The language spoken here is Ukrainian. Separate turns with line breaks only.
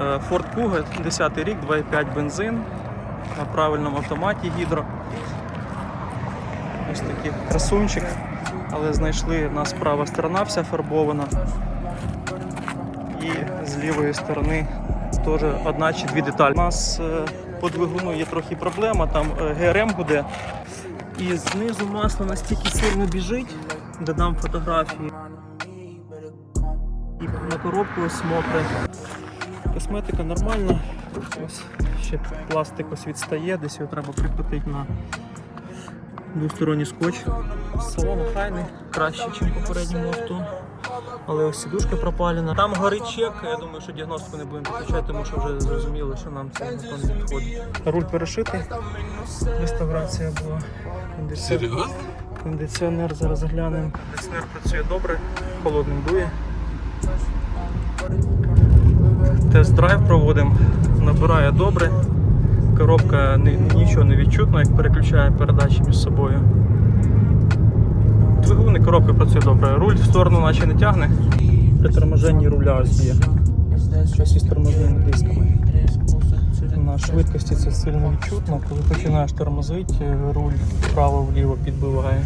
Е, Ford Kuga, 10 рік, 2,5 бензин на правильному автоматі гідро. Ось такий красунчик, але знайшли у нас права сторона вся фарбована. І з лівої сторони теж одна чи дві деталі. У нас е, по двигуну є трохи проблема, там е, ГРМ гуде. І знизу масло настільки сильно біжить, додам фотографії. І на коробку ось мокре. Косметика нормальна. Ось ще пластик ось відстає, десь його треба прикрутити на двосторонній скотч. Салон охайний, краще, ніж попередньому авто. Але ось сідушка пропалена. Там горить чек, я думаю, що діагностику не будемо підключати, тому що вже зрозуміло, що нам це не підходить. Руль перешитий, реставрація була. Кондиціонер. Кондиціонер зараз глянемо. Кондиціонер працює добре, холодним дує. Тест-драйв проводимо, набирає добре. Коробка нічого не відчутно, як переключає передачі між собою. Двигун і коробка працює добре. Руль в сторону наче не тягне. При торможенні руля ось є. Щось із тормозними дисками. На швидкості це сильно відчутно. Коли починаєш тормозити, руль вправо-вліво підбиває.